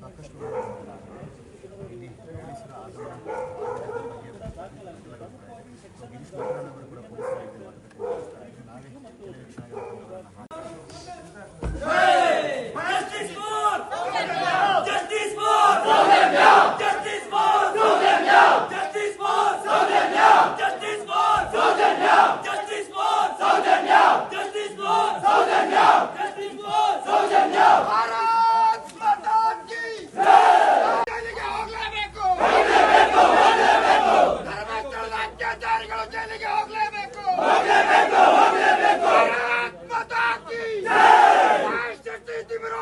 ಸಾಕಷ್ಟು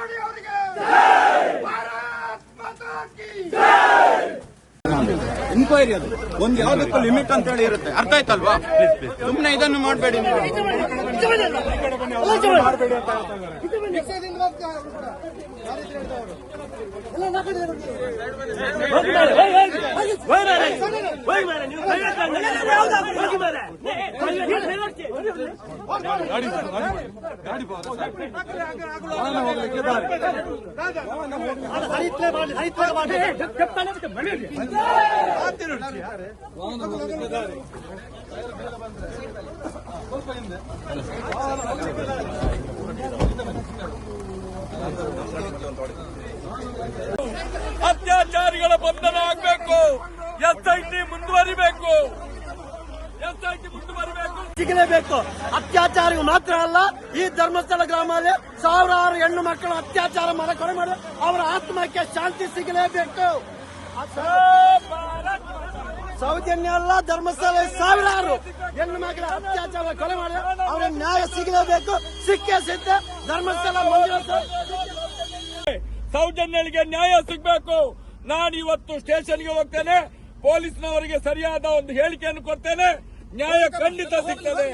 ಅವರಿಗೆ ಇನ್ಕ್ವೈರಿ ಅದು. ಒಂದ್ ಯಾವ್ದಕ್ಕೂ ಲಿಮಿಟ್ ಅಂತ ಹೇಳಿ ಇರುತ್ತೆ. ಅರ್ಥ ಆಯ್ತಲ್ವಾ? ಸುಮ್ನೆ ಇದನ್ನು ಮಾಡಬೇಡಿ ನೀವು. ಅತ್ಯಾಚಾರಿಗಳ ಬಂಧನ ಆಗಬೇಕು. ಎಸ್ಐಟಿ ಮುಂದುವರಿಬೇಕು ಎಸ್ಐಟಿ ಮುಂದುವರಿಬೇಕು. ಸಿಗಲೇಬೇಕು. ಅತ್ಯಾಚಾರ ಮಾತ್ರ ಅಲ್ಲ ಈ ಧರ್ಮಸ್ಥಳ ಗ್ರಾಮದಲ್ಲಿ ಸಾವಿರಾರು ಹೆಣ್ಣು ಮಕ್ಕಳು ಅತ್ಯಾಚಾರ ಮಾಡ ಕೊಲೆ ಮಾಡಿ ಅವರ ಆತ್ಮಕ್ಕೆ ಶಾಂತಿ ಸಿಗಲೇಬೇಕು. ಸೌಜನ್ಯ ಅಲ್ಲ ಧರ್ಮಸ್ಥಳ ಸಾವಿರಾರು ಹೆಣ್ಣು ಮಕ್ಕಳ ಅತ್ಯಾಚಾರ ಕೊಲೆ ಮಾಡಿ ಅವರ ನ್ಯಾಯ ಸಿಗಲೇಬೇಕು. ಸಿಕ್ಕೇ ಸಿದ್ಧ ಧರ್ಮಸ್ಥಳ ಸೌಜನ್ಯಗೆ ಸೌಜನ್ಯಗಳಿಗೆ ನ್ಯಾಯ ಸಿಗಬೇಕು. ನಾನು ಇವತ್ತು ಸ್ಟೇಷನ್ಗೆ ಹೋಗ್ತೇನೆ. ಪೊಲೀಸ್ನವರಿಗೆ ಸರಿಯಾದ ಒಂದು ಹೇಳಿಕೆಯನ್ನು ಕೊಡ್ತೇನೆ. ನ್ಯಾಯ ಖಂಡಿತ ಸಿಗ್ತದೆ